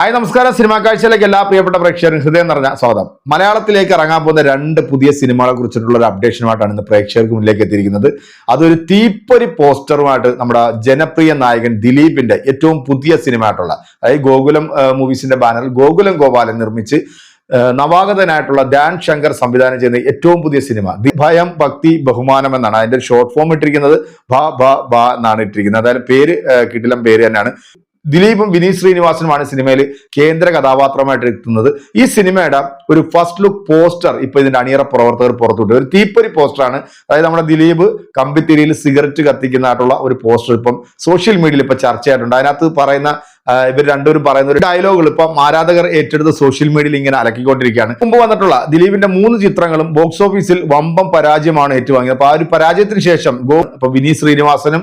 Hi നമസ്കാരം. Cinema കാഴ്ചയിലേക്ക് എല്ലാ പ്രിയപ്പെട്ട പ്രേക്ഷകരും ഹൃദയം നിറഞ്ഞ സ്വാഗതം. മലയാളത്തിലേക്ക് ഇറങ്ങാൻ പോകുന്ന രണ്ട് പുതിയ സിനിമകളെ കുറിച്ചിട്ടുള്ള ഒരു അപ്ഡേഷനുമായിട്ടാണ് ഇന്ന് പ്രേക്ഷകർക്ക് മുന്നിലേക്ക് എത്തിയിരിക്കുന്നത്. അതൊരു തീപ്പൊരി പോസ്റ്ററുമായിട്ട് നമ്മുടെ ജനപ്രിയ നായകൻ ദിലീപിന്റെ ഏറ്റവും പുതിയ സിനിമ ആയിട്ടുള്ള അതായത് ഗോകുലം മൂവീസിന്റെ ബാനറിൽ ഗോകുലം ഗോപാലൻ നിർമ്മിച്ച് നവാഗതനായിട്ടുള്ള ധ്യാൻ ശങ്കർ സംവിധാനം ചെയ്യുന്ന ഏറ്റവും പുതിയ സിനിമ. ഭയം ഭക്തി ബഹുമാനം എന്നാണ് അതിന്റെ ഷോർട്ട് ഫോം ഇട്ടിരിക്കുന്നത്. ഭ ഭ ഭ എന്നാണ് ഇട്ടിരിക്കുന്നത്. അതായത് പേര് കിട്ടിലം പേര് തന്നെയാണ്. ദിലീപും വിനീത് ശ്രീനിവാസനുമാണ് സിനിമയിൽ കേന്ദ്ര കഥാപാത്രമായിട്ട് എത്തുന്നത്. ഈ സിനിമയുടെ ഒരു ഫസ്റ്റ് ലുക്ക് പോസ്റ്റർ ഇപ്പൊ ഇതിന്റെ അണിയറ പ്രവർത്തകർ പുറത്തുവിട്ടു. ഒരു തീപ്പൊരി പോസ്റ്ററാണ് അതായത് നമ്മുടെ ദിലീപ് കമ്പിത്തിരിയിൽ സിഗരറ്റ് കത്തിക്കുന്നതായിട്ടുള്ള ഒരു പോസ്റ്റർ ഇപ്പം സോഷ്യൽ മീഡിയയിൽ ഇപ്പൊ ചർച്ചയായിട്ടുണ്ട്. അതിനകത്ത് പറയുന്ന ഇവർ രണ്ടുപേരും പറയുന്ന ഒരു ഡയലോഗുകൾ ഇപ്പം ആരാധകർ ഏറ്റെടുത്ത് സോഷ്യൽ മീഡിയയിൽ ഇങ്ങനെ അലക്കിക്കൊണ്ടിരിക്കുകയാണ്. മുമ്പ് വന്നിട്ടുള്ള ദിലീപിന്റെ മൂന്ന് ചിത്രങ്ങളും ബോക്സ് ഓഫീസിൽ വമ്പം പരാജയമാണ് ഏറ്റുവാങ്ങിയത്. അപ്പൊ ആ ഒരു പരാജയത്തിന് ശേഷം ഗോ ഇപ്പൊ വിനീത് ശ്രീനിവാസനും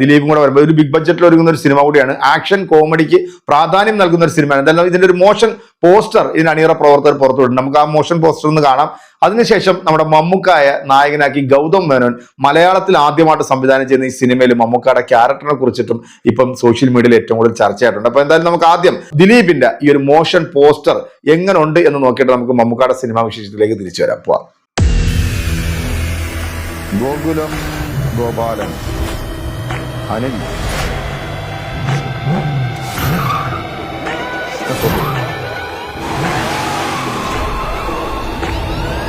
ദിലീപും കൂടെ വരുമ്പോൾ ഒരു ബിഗ് ബഡ്ജറ്റിൽ ഒരുങ്ങുന്ന ഒരു സിനിമ കൂടിയാണ്. ആക്ഷൻ കോമഡിക്ക് പ്രാധാന്യം നൽകുന്ന ഒരു സിനിമയാണ് എന്തായാലും ഇതിന്റെ ഒരു മോഷൻ പോസ്റ്റർ ഇതിന് അണിയറ പ്രവർത്തകർ പുറത്തുവിടുന്നു നമുക്ക് ആ മോഷൻ പോസ്റ്റർ ഒന്ന് കാണാം. അതിനുശേഷം നമ്മുടെ മമ്മൂക്കായ നായകനാക്കി ഗൗതം മേനോൻ മലയാളത്തിൽ ആദ്യമായിട്ട് സംവിധാനം ചെയ്യുന്ന ഈ സിനിമയിൽ മമ്മൂക്കയുടെ ക്യാരക്ടറിനെ കുറിച്ചിട്ടും ഇപ്പം സോഷ്യൽ മീഡിയയിൽ ഏറ്റവും കൂടുതൽ ചർച്ചയായിട്ടുണ്ട്. അപ്പൊ എന്തായാലും നമുക്ക് ആദ്യം ദിലീപിന്റെ ഈ ഒരു മോഷൻ പോസ്റ്റർ എങ്ങനെ ഉണ്ട് എന്ന് നോക്കിയിട്ട് നമുക്ക് മമ്മൂക്കയുടെ സിനിമാ വിശേഷത്തിലേക്ക് തിരിച്ചു വരാം. പോവാം. ഗോകുലം ഗോപാലൻ അനിൽ.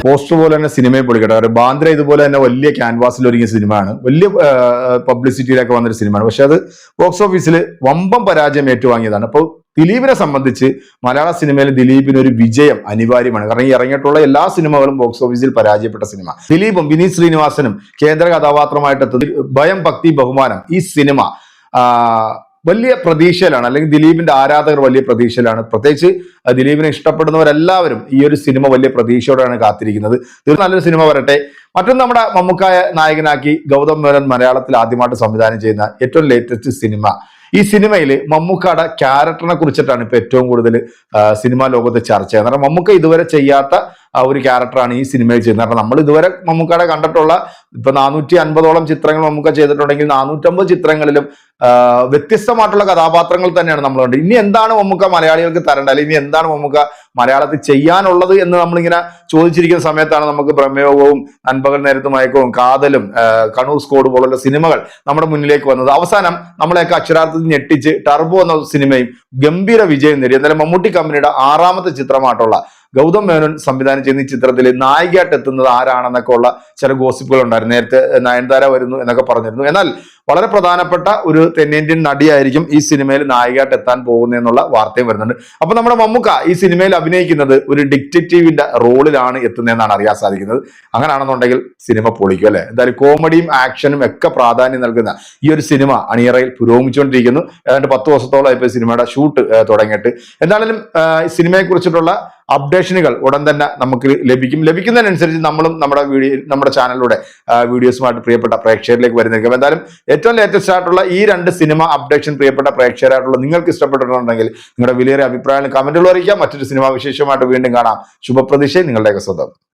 പോസ്റ്റർ പോലെ തന്നെ സിനിമയെ പൊളിക്കട്ടെ. ഒരു ബാന്ദ്ര ഇതുപോലെ തന്നെ വലിയ ക്യാൻവാസിൽ ഒരുങ്ങിയ സിനിമയാണ്. വലിയ പബ്ലിസിറ്റിയിലൊക്കെ വന്നൊരു സിനിമയാണ്. പക്ഷെ അത് ബോക്സ് ഓഫീസിൽ വമ്പം പരാജയം ഏറ്റുവാങ്ങിയതാണ്. അപ്പോൾ ദിലീപിനെ സംബന്ധിച്ച് മലയാള സിനിമയിൽ ദിലീപിന് ഒരു വിജയം അനിവാര്യമാണ്. കാരണം ഈ ഇറങ്ങിയിട്ടുള്ള എല്ലാ സിനിമകളും ബോക്സ് ഓഫീസിൽ പരാജയപ്പെട്ട സിനിമ. ദിലീപും വിനീത് ശ്രീനിവാസനും കേന്ദ്ര കഥാപാത്രമായിട്ട് ഭയം ഭക്തി ബഹുമാനം ഈ സിനിമ വലിയ പ്രതീക്ഷയിലാണ്. അല്ലെങ്കിൽ ദിലീപിന്റെ ആരാധകർ വലിയ പ്രതീക്ഷയിലാണ്. പ്രത്യേകിച്ച് ദിലീപിനെ ഇഷ്ടപ്പെടുന്നവരെല്ലാവരും ഈ ഒരു സിനിമ വലിയ പ്രതീക്ഷയോടെയാണ് കാത്തിരിക്കുന്നത്. തീർച്ചയായും നല്ലൊരു സിനിമ വരട്ടെ. മറ്റൊന്ന് നമ്മുടെ മമ്മൂക്കായ നായകനാക്കി ഗൗതം മേനോൻ മലയാളത്തിൽ ആദ്യമായിട്ട് സംവിധാനം ചെയ്യുന്ന ഏറ്റവും ലേറ്റസ്റ്റ് സിനിമ. ഈ സിനിമയിൽ മമ്മൂക്കയുടെ ക്യാരക്ടറിനെ കുറിച്ചിട്ടാണ് ഇപ്പൊ ഏറ്റവും കൂടുതൽ സിനിമാ ലോകത്ത് ചർച്ച ചെയ്യുന്നത്. കാരണം മമ്മൂക്ക ഇതുവരെ ചെയ്യാത്ത ഒരു ക്യാരക്ടറാണ് ഈ സിനിമയിൽ ചെയ്യുന്നത്. അപ്പൊ നമ്മൾ ഇതുവരെ മമ്മൂക്കയുടെ കണ്ടിട്ടുള്ള ഇപ്പൊ നാനൂറ്റി അൻപതോളം ചിത്രങ്ങൾ മമ്മൂക്ക ചെയ്തിട്ടുണ്ടെങ്കിൽ നാനൂറ്റമ്പത് ചിത്രങ്ങളിലും വ്യത്യസ്തമായിട്ടുള്ള കഥാപാത്രങ്ങൾ തന്നെയാണ് നമ്മൾ കണ്ടത് ഇനി എന്താണ് മമ്മൂക്ക മലയാളികൾക്ക് തരേണ്ടത്? അല്ലെങ്കിൽ ഇനി എന്താണ് മമ്മൂക്ക മലയാളത്തിൽ ചെയ്യാനുള്ളത് എന്ന് നമ്മളിങ്ങനെ ചോദിച്ചിരിക്കുന്ന സമയത്താണ് നമുക്ക് ബ്രഹ്മയോഗവും നൻപകൽ നേരത്ത് മയക്കവും കാതലും കണൂർ സ്കോഡ് പോലുള്ള സിനിമകൾ നമ്മുടെ മുന്നിലേക്ക് വന്നത്. അവസാനം നമ്മളെയൊക്കെ അക്ഷരാർത്ഥത്തിൽ ഞെട്ടിച്ച് ടർബോ എന്ന സിനിമയും ഗംഭീര വിജയം നേടി. എന്നാലും മമ്മൂട്ടി കമ്പനിയുടെ ആറാമത്തെ ചിത്രമായിട്ടുള്ള ഗൗതം മേനോൻ സംവിധാനം ചെയ്യുന്ന ഈ ചിത്രത്തിൽ നായികയായിട്ട് എത്തുന്നത് ആരാണെന്നൊക്കെ ഉള്ള ചില ഗോസിപ്പുകൾ ഉണ്ടായിരുന്നു. നേരത്തെ നയൻതാര വരുന്നു എന്നൊക്കെ പറഞ്ഞിരുന്നു. എന്നാൽ വളരെ പ്രധാനപ്പെട്ട ഒരു തെന്നേന്ത്യൻ നടിയായിരിക്കും ഈ സിനിമയിൽ നായികയായിട്ട് എത്താൻ പോകുന്നതെന്നുള്ള വാർത്തയും വരുന്നുണ്ട്. അപ്പൊ നമ്മുടെ മമ്മുക്ക ഈ സിനിമയിൽ അഭിനയിക്കുന്നത് ഒരു ഡിക്റ്റേറ്റീവിന്റെ റോളിലാണ് എത്തുന്നതെന്നാണ് അറിയാൻ സാധിക്കുന്നത്. അങ്ങനെയാണെന്നുണ്ടെങ്കിൽ സിനിമ പൊളിക്കും അല്ലെ? എന്തായാലും കോമഡിയും ആക്ഷനും ഒക്കെ പ്രാധാന്യം നൽകുന്ന ഈ ഒരു സിനിമ അണിയറയിൽ പുരോഗമിച്ചുകൊണ്ടിരിക്കുന്നു. ഏതാണ്ട് പത്ത് ദിവസത്തോളം ഇപ്പോൾ സിനിമയുടെ ഷൂട്ട് തുടങ്ങിയിട്ട്. എന്തായാലും സിനിമയെ കുറിച്ചിട്ടുള്ള അപ്ഡേഷനുകൾ ഉടൻ തന്നെ നമുക്ക് ലഭിക്കും. ലഭിക്കുന്നതിനനുസരിച്ച് നമ്മളും നമ്മുടെ വീഡിയോ നമ്മുടെ ചാനലിലൂടെ വീഡിയോസുമായിട്ട് പ്രിയപ്പെട്ട പ്രേക്ഷകരിലേക്ക് വരുന്നേക്കും എന്തായാലും ഏറ്റവും ലേറ്റസ്റ്റ് ആയിട്ടുള്ള ഈ രണ്ട് സിനിമ അപ്ഡേഷൻ പ്രിയപ്പെട്ട പ്രേക്ഷകരായിട്ടുള്ള നിങ്ങൾക്ക് ഇഷ്ടപ്പെട്ടിട്ടുണ്ടെങ്കിൽ നിങ്ങളുടെ വിലയേറിയ അഭിപ്രായങ്ങൾ കമന്റുകൾ അറിയിക്കാം. മറ്റൊരു സിനിമാ വിശേഷമായിട്ട് വീണ്ടും കാണാം. ശുഭപ്രതീക്ഷ നിങ്ങളുടെയൊക്കെ സ്വന്തം.